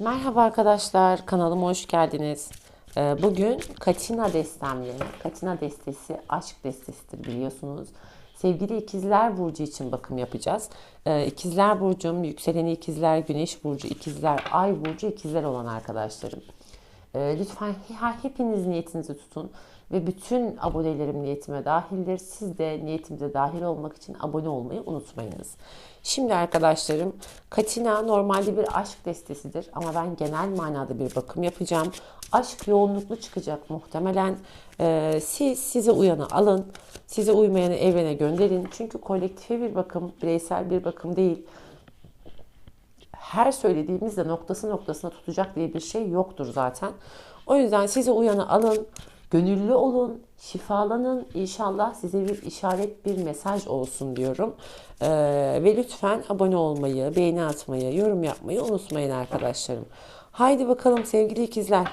Merhaba arkadaşlar, kanalıma hoş geldiniz. Ee, Bugün Katina destemle, Katina destesi aşk destesidir biliyorsunuz. Sevgili ikizler burcu için bakım yapacağız. Ee, İkizler burcum, yükseleni ikizler, güneş burcu, ikizler, ay burcu, ikizler olan arkadaşlarım. Ee, Lütfen hepiniz niyetinizi tutun ve bütün abonelerim niyetime dahildir. Siz de niyetimize dahil olmak için abone olmayı unutmayınız. Şimdi arkadaşlarım Katina normalde bir aşk destesidir ama ben genel manada bir bakım yapacağım. Aşk yoğunluklu çıkacak muhtemelen. Ee, siz size uyanı alın. Size uymayanı evrene gönderin. Çünkü kolektife bir bakım, bireysel bir bakım değil her söylediğimizde noktası noktasına tutacak diye bir şey yoktur zaten. O yüzden size uyanı alın, gönüllü olun, şifalanın. İnşallah size bir işaret, bir mesaj olsun diyorum. Ee, ve lütfen abone olmayı, beğeni atmayı, yorum yapmayı unutmayın arkadaşlarım. Haydi bakalım sevgili ikizler.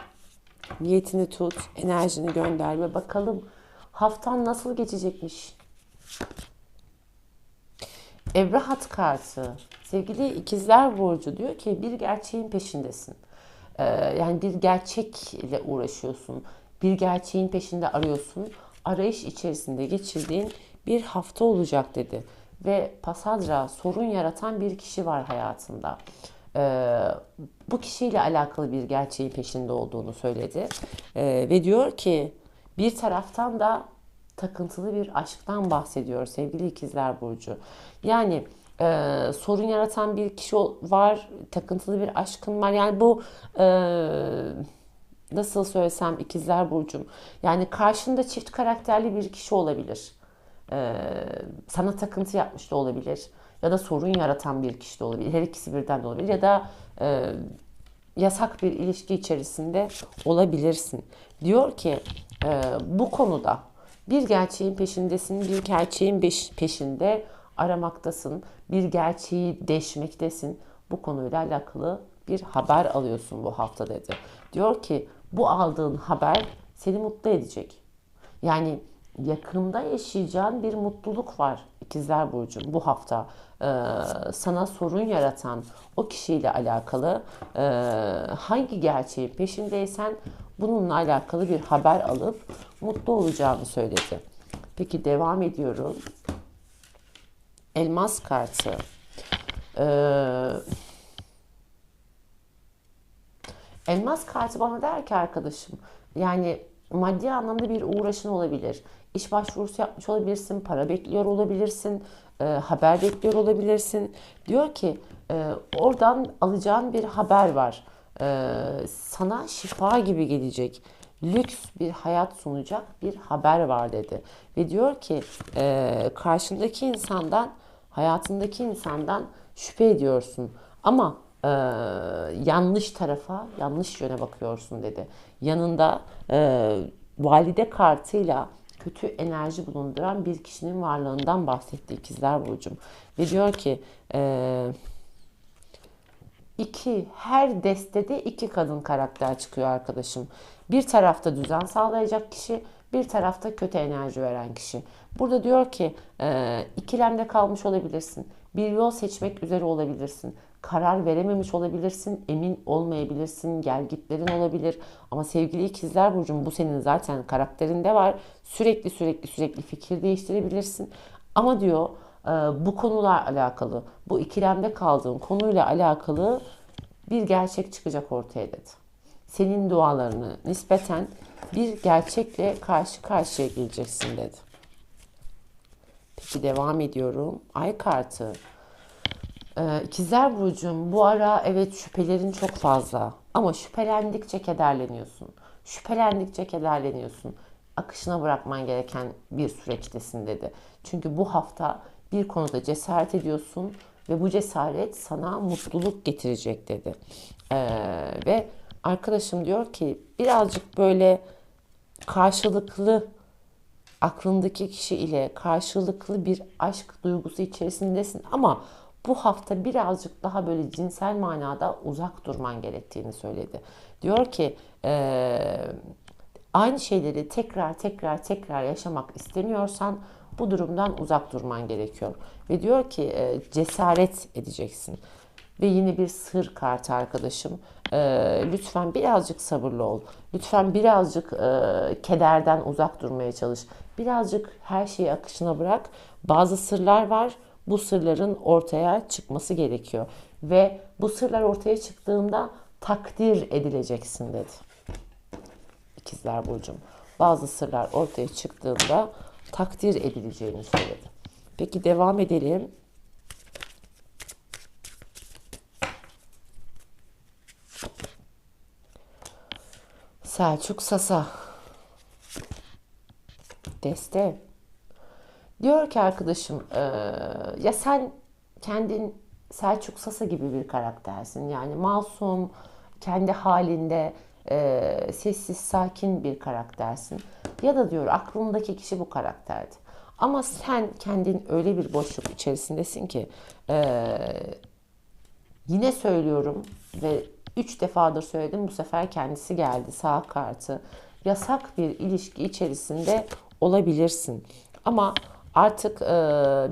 Niyetini tut, enerjini gönder ve bakalım haftan nasıl geçecekmiş. Evrahat kartı. Sevgili ikizler burcu diyor ki bir gerçeğin peşindesin. Ee, yani bir gerçekle uğraşıyorsun. Bir gerçeğin peşinde arıyorsun. Arayış içerisinde geçirdiğin bir hafta olacak dedi. Ve Pasadra sorun yaratan bir kişi var hayatında. Ee, bu kişiyle alakalı bir gerçeğin peşinde olduğunu söyledi. Ee, ve diyor ki bir taraftan da takıntılı bir aşktan bahsediyor sevgili ikizler burcu. Yani e, sorun yaratan bir kişi var, takıntılı bir aşkın var. Yani bu e, nasıl söylesem ikizler burcum. Yani karşında çift karakterli bir kişi olabilir. E, sana takıntı yapmış da olabilir. Ya da sorun yaratan bir kişi de olabilir. Her ikisi birden de olabilir. Ya da e, yasak bir ilişki içerisinde olabilirsin. Diyor ki e, bu konuda bir gerçeğin peşindesin, bir gerçeğin peşinde aramaktasın, bir gerçeği deşmektesin. Bu konuyla alakalı bir haber alıyorsun bu hafta dedi. Diyor ki bu aldığın haber seni mutlu edecek. Yani yakında yaşayacağın bir mutluluk var İkizler Burcu bu hafta. Ee, sana sorun yaratan o kişiyle alakalı e, hangi gerçeğin peşindeysen bununla alakalı bir haber alıp mutlu olacağını söyledi. Peki devam ediyorum. Elmas kartı. Ee, elmas kartı bana der ki arkadaşım yani maddi anlamda bir uğraşın olabilir. İş başvurusu yapmış olabilirsin, para bekliyor olabilirsin, e, haber bekliyor olabilirsin. Diyor ki e, oradan alacağın bir haber var. E, sana şifa gibi gelecek lüks bir hayat sunacak bir haber var dedi. Ve diyor ki e, karşındaki insandan hayatındaki insandan şüphe ediyorsun ama e, yanlış tarafa yanlış yöne bakıyorsun dedi. Yanında e, valide kartıyla kötü enerji bulunduran bir kişinin varlığından bahsetti ikizler burcum. Ve diyor ki e, iki her destede iki kadın karakter çıkıyor arkadaşım. Bir tarafta düzen sağlayacak kişi, bir tarafta kötü enerji veren kişi. Burada diyor ki e, ikilemde kalmış olabilirsin. Bir yol seçmek üzere olabilirsin. Karar verememiş olabilirsin, emin olmayabilirsin, gelgitlerin olabilir. Ama sevgili ikizler burcum bu senin zaten karakterinde var. Sürekli sürekli sürekli fikir değiştirebilirsin. Ama diyor e, bu konular alakalı, bu ikilemde kaldığın konuyla alakalı bir gerçek çıkacak ortaya dedi. Senin dualarını nispeten bir gerçekle karşı karşıya geleceksin dedi. Peki devam ediyorum. Ay kartı. Ee, İkizler Burcu'm bu ara evet şüphelerin çok fazla. Ama şüphelendikçe kederleniyorsun. Şüphelendikçe kederleniyorsun. Akışına bırakman gereken bir süreçtesin dedi. Çünkü bu hafta bir konuda cesaret ediyorsun ve bu cesaret sana mutluluk getirecek dedi. Ee, ve arkadaşım diyor ki birazcık böyle karşılıklı aklındaki kişi ile karşılıklı bir aşk duygusu içerisindesin ama bu hafta birazcık daha böyle cinsel manada uzak durman gerektiğini söyledi. Diyor ki e, aynı şeyleri tekrar tekrar tekrar yaşamak istemiyorsan bu durumdan uzak durman gerekiyor. Ve diyor ki e, cesaret edeceksin. ve yine bir sır kartı arkadaşım. E, lütfen birazcık sabırlı ol. Lütfen birazcık e, kederden uzak durmaya çalış. Birazcık her şeyi akışına bırak. Bazı sırlar var. Bu sırların ortaya çıkması gerekiyor. Ve bu sırlar ortaya çıktığında takdir edileceksin dedi. İkizler Burcu'm. Bazı sırlar ortaya çıktığında takdir edileceğini söyledi. Peki devam edelim. Selçuk Sasa. Deste. Diyor ki arkadaşım e, ya sen kendin Selçuk Sasa gibi bir karaktersin. Yani masum, kendi halinde e, sessiz, sakin bir karaktersin. Ya da diyor aklındaki kişi bu karakterdi. Ama sen kendin öyle bir boşluk içerisindesin ki e, yine söylüyorum ve üç defadır söyledim bu sefer kendisi geldi sağ kartı. Yasak bir ilişki içerisinde olabilirsin. Ama artık e,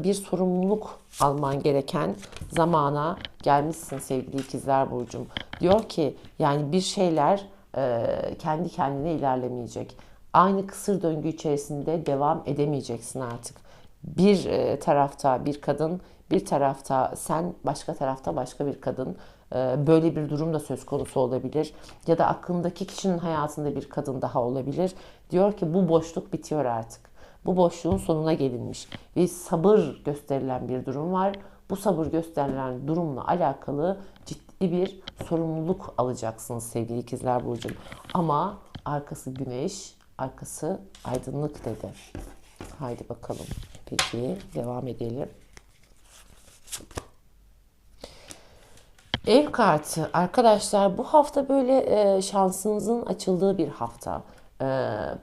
bir sorumluluk alman gereken zamana gelmişsin sevgili ikizler Burcum. Diyor ki yani bir şeyler e, kendi kendine ilerlemeyecek. Aynı kısır döngü içerisinde devam edemeyeceksin artık. Bir e, tarafta bir kadın, bir tarafta sen, başka tarafta başka bir kadın. E, böyle bir durum da söz konusu olabilir. Ya da aklındaki kişinin hayatında bir kadın daha olabilir. Diyor ki bu boşluk bitiyor artık. Bu boşluğun sonuna gelinmiş ve sabır gösterilen bir durum var. Bu sabır gösterilen durumla alakalı ciddi bir sorumluluk alacaksınız sevgili ikizler burcu. Ama arkası güneş, arkası aydınlık dedi. Haydi bakalım. Peki devam edelim. Ev kartı arkadaşlar bu hafta böyle e, şansınızın açıldığı bir hafta. E,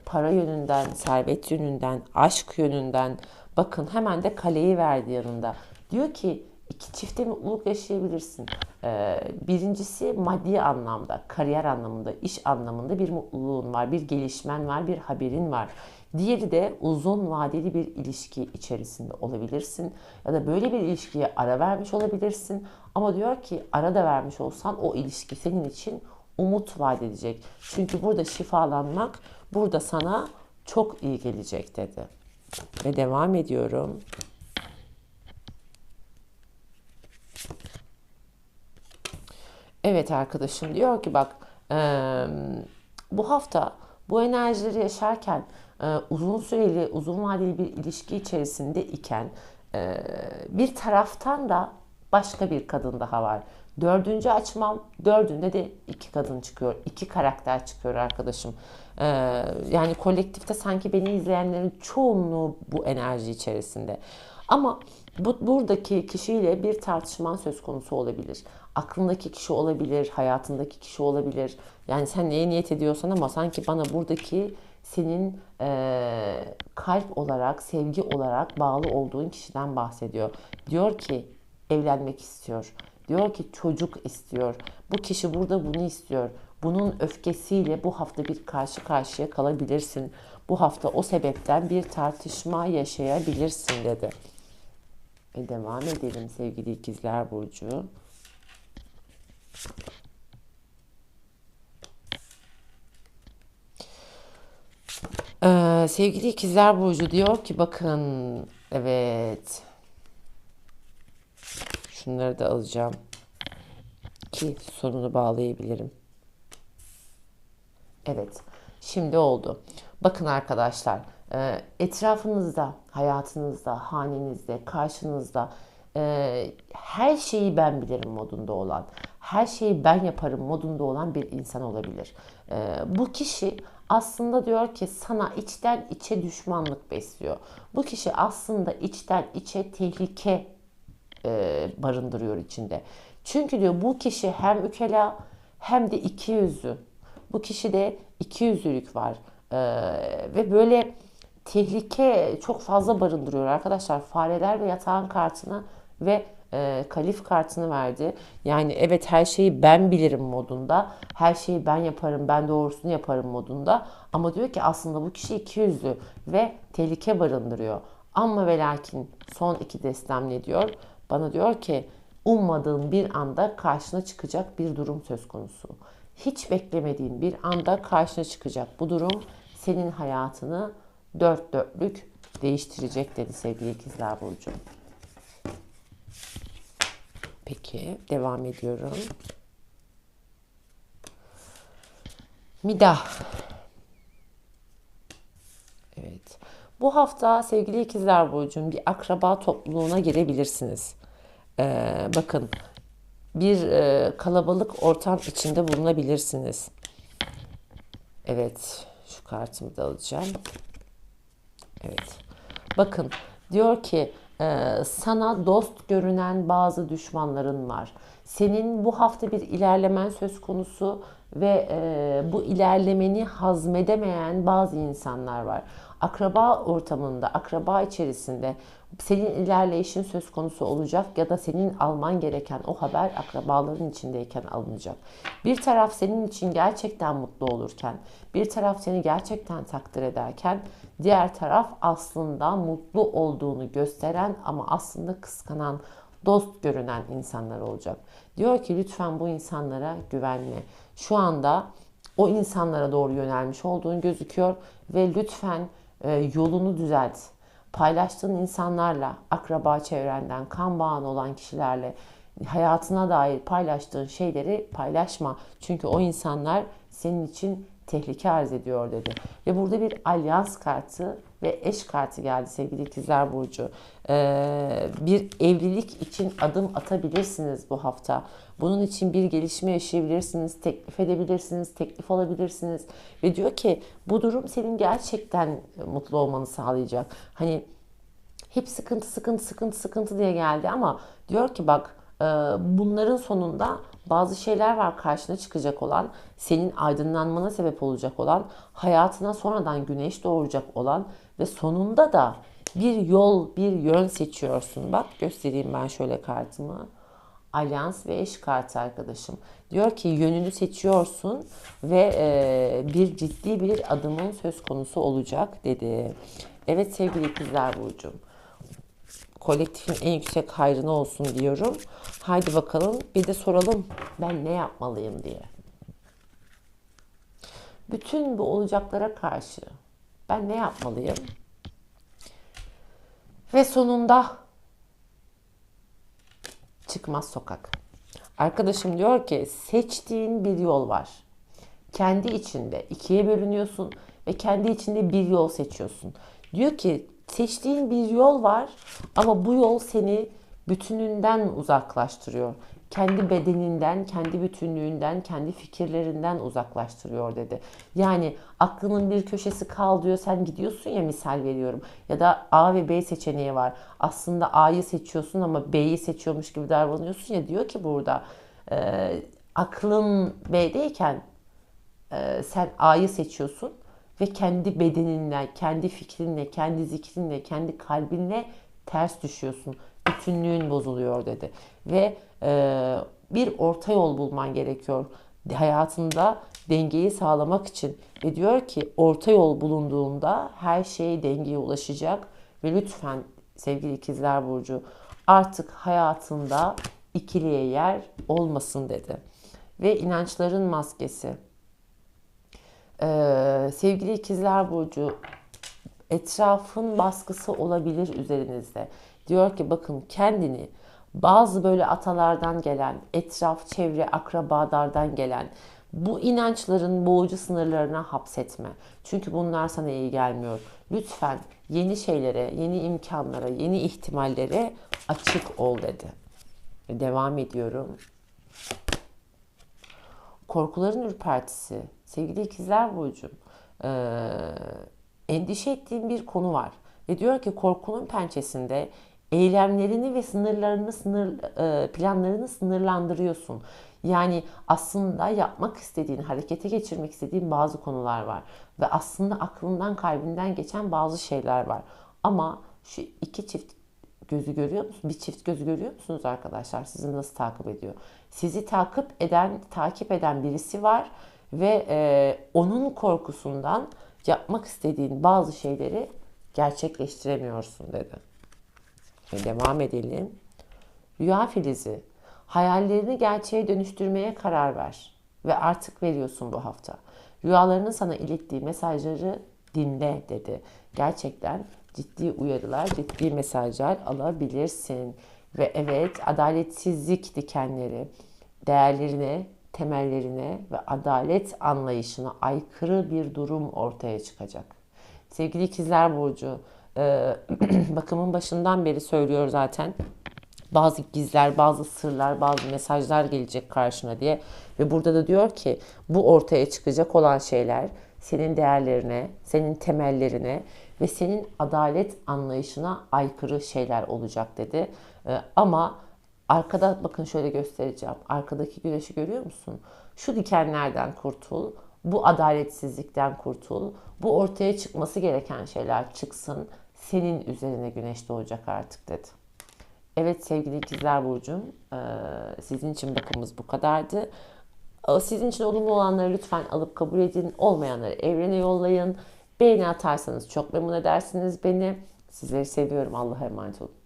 para yönünden, servet yönünden, aşk yönünden bakın hemen de kaleyi verdi yanında. Diyor ki iki çifte mutluluk yaşayabilirsin. E, birincisi maddi anlamda, kariyer anlamında, iş anlamında bir mutluluğun var, bir gelişmen var, bir haberin var. Diğeri de uzun vadeli bir ilişki içerisinde olabilirsin. Ya da böyle bir ilişkiye ara vermiş olabilirsin. Ama diyor ki ara da vermiş olsan o ilişki senin için umut vaat edecek. Çünkü burada şifalanmak burada sana çok iyi gelecek dedi. Ve devam ediyorum. Evet arkadaşım diyor ki bak bu hafta bu enerjileri yaşarken uzun süreli, uzun vadeli bir ilişki içerisinde iken bir taraftan da başka bir kadın daha var. Dördüncü açmam, dördünde de iki kadın çıkıyor. iki karakter çıkıyor arkadaşım. Ee, yani kolektifte sanki beni izleyenlerin çoğunluğu bu enerji içerisinde. Ama bu, buradaki kişiyle bir tartışman söz konusu olabilir. Aklındaki kişi olabilir, hayatındaki kişi olabilir. Yani sen neye niyet ediyorsan ama sanki bana buradaki senin e, kalp olarak, sevgi olarak bağlı olduğun kişiden bahsediyor. Diyor ki evlenmek istiyor. Diyor ki çocuk istiyor. Bu kişi burada bunu istiyor. Bunun öfkesiyle bu hafta bir karşı karşıya kalabilirsin. Bu hafta o sebepten bir tartışma yaşayabilirsin dedi. E devam edelim sevgili ikizler burcu. Ee, sevgili ikizler burcu diyor ki bakın evet şunları da alacağım ki sonunu bağlayabilirim. Evet şimdi oldu. Bakın arkadaşlar e, etrafınızda, hayatınızda, hanenizde, karşınızda e, her şeyi ben bilirim modunda olan, her şeyi ben yaparım modunda olan bir insan olabilir. E, bu kişi aslında diyor ki sana içten içe düşmanlık besliyor. Bu kişi aslında içten içe tehlike e, barındırıyor içinde. Çünkü diyor bu kişi hem ükela hem de iki yüzlü. Bu kişide iki yüzlülük var. E, ve böyle tehlike çok fazla barındırıyor arkadaşlar. Fareler ve yatağın kartını ve e, kalif kartını verdi. Yani evet her şeyi ben bilirim modunda. Her şeyi ben yaparım, ben doğrusunu yaparım modunda. Ama diyor ki aslında bu kişi iki yüzlü ve tehlike barındırıyor. Ama ve lakin son iki destem ne diyor? Bana diyor ki ummadığın bir anda karşına çıkacak bir durum söz konusu. Hiç beklemediğin bir anda karşına çıkacak bu durum senin hayatını dört dörtlük değiştirecek dedi sevgili ikizler Burcu. Peki devam ediyorum. Midah. Evet. Bu hafta sevgili ikizler Burcu'nun bir akraba topluluğuna girebilirsiniz. Ee, bakın bir e, kalabalık ortam içinde bulunabilirsiniz. Evet. Şu kartımı da alacağım. Evet. Bakın diyor ki e, sana dost görünen bazı düşmanların var. Senin bu hafta bir ilerlemen söz konusu ve e, bu ilerlemeni hazmedemeyen bazı insanlar var. Akraba ortamında, akraba içerisinde senin ilerleyişin söz konusu olacak ya da senin alman gereken o haber akrabaların içindeyken alınacak. Bir taraf senin için gerçekten mutlu olurken, bir taraf seni gerçekten takdir ederken, diğer taraf aslında mutlu olduğunu gösteren ama aslında kıskanan, dost görünen insanlar olacak. Diyor ki lütfen bu insanlara güvenme. Şu anda o insanlara doğru yönelmiş olduğun gözüküyor ve lütfen e, yolunu düzelt. Paylaştığın insanlarla, akraba çevrenden, kan bağın olan kişilerle hayatına dair paylaştığın şeyleri paylaşma. Çünkü o insanlar senin için tehlike arz ediyor dedi. Ve burada bir alyans kartı ve eş kartı geldi sevgili ikizler burcu. Ee, bir evlilik için adım atabilirsiniz bu hafta. Bunun için bir gelişme yaşayabilirsiniz, teklif edebilirsiniz, teklif alabilirsiniz. Ve diyor ki bu durum senin gerçekten mutlu olmanı sağlayacak. Hani hep sıkıntı sıkıntı sıkıntı sıkıntı diye geldi ama diyor ki bak e, bunların sonunda bazı şeyler var karşına çıkacak olan, senin aydınlanmana sebep olacak olan, hayatına sonradan güneş doğuracak olan ve sonunda da bir yol, bir yön seçiyorsun. Bak göstereyim ben şöyle kartımı. Alyans ve eş kartı arkadaşım. Diyor ki yönünü seçiyorsun ve e, bir ciddi bir adımın söz konusu olacak dedi. Evet sevgili ikizler Burcu'm kolektifin en yüksek hayrına olsun diyorum. Haydi bakalım bir de soralım ben ne yapmalıyım diye. Bütün bu olacaklara karşı ben ne yapmalıyım? Ve sonunda çıkmaz sokak. Arkadaşım diyor ki seçtiğin bir yol var. Kendi içinde ikiye bölünüyorsun ve kendi içinde bir yol seçiyorsun. Diyor ki seçtiğin bir yol var ama bu yol seni bütününden uzaklaştırıyor. Kendi bedeninden, kendi bütünlüğünden, kendi fikirlerinden uzaklaştırıyor dedi. Yani aklının bir köşesi kal diyor sen gidiyorsun ya misal veriyorum. Ya da A ve B seçeneği var. Aslında A'yı seçiyorsun ama B'yi seçiyormuş gibi davranıyorsun ya diyor ki burada e, aklın B'deyken e, sen A'yı seçiyorsun ve kendi bedeninle, kendi fikrinle, kendi zikrinle, kendi kalbinle ters düşüyorsun. Bütünlüğün bozuluyor dedi. Ve e, bir orta yol bulman gerekiyor hayatında dengeyi sağlamak için. Ve diyor ki orta yol bulunduğunda her şey dengeye ulaşacak ve lütfen sevgili ikizler burcu artık hayatında ikiliye yer olmasın dedi. Ve inançların maskesi ee, sevgili ikizler burcu etrafın baskısı olabilir üzerinizde. Diyor ki bakın kendini bazı böyle atalardan gelen, etraf, çevre, akrabalardan gelen bu inançların boğucu sınırlarına hapsetme. Çünkü bunlar sana iyi gelmiyor. Lütfen yeni şeylere, yeni imkanlara, yeni ihtimallere açık ol dedi. Devam ediyorum. Korkuların ürpertisi, sevgili ikizler burcum, e, endişe ettiğin bir konu var. Ve diyor ki korkunun pençesinde eylemlerini ve sınırlarını sınır e, planlarını sınırlandırıyorsun. Yani aslında yapmak istediğin, harekete geçirmek istediğin bazı konular var ve aslında aklından, kalbinden geçen bazı şeyler var. Ama şu iki çift gözü görüyor musunuz? Bir çift gözü görüyor musunuz arkadaşlar? Sizi nasıl takip ediyor? Sizi takip eden, takip eden birisi var ve e, onun korkusundan yapmak istediğin bazı şeyleri gerçekleştiremiyorsun dedi. Ve devam edelim. Rüya filizi. Hayallerini gerçeğe dönüştürmeye karar ver. Ve artık veriyorsun bu hafta. Rüyalarının sana ilettiği mesajları dinle dedi. Gerçekten ciddi uyarılar, ciddi mesajlar alabilirsin. Ve evet adaletsizlik dikenleri değerlerine, temellerine ve adalet anlayışına aykırı bir durum ortaya çıkacak. Sevgili ikizler Burcu, e, bakımın başından beri söylüyor zaten. Bazı gizler, bazı sırlar, bazı mesajlar gelecek karşına diye. Ve burada da diyor ki bu ortaya çıkacak olan şeyler senin değerlerine, senin temellerine ve senin adalet anlayışına aykırı şeyler olacak dedi. E, ama arkada bakın şöyle göstereceğim. Arkadaki güneşi görüyor musun? Şu dikenlerden kurtul. Bu adaletsizlikten kurtul. Bu ortaya çıkması gereken şeyler çıksın. Senin üzerine güneş doğacak artık dedi. Evet sevgili ikizler Burcu'm sizin için bakımımız bu kadardı. Sizin için olumlu olanları lütfen alıp kabul edin. Olmayanları evrene yollayın. Beğeni atarsanız çok memnun edersiniz beni. Sizleri seviyorum. Allah'a emanet olun.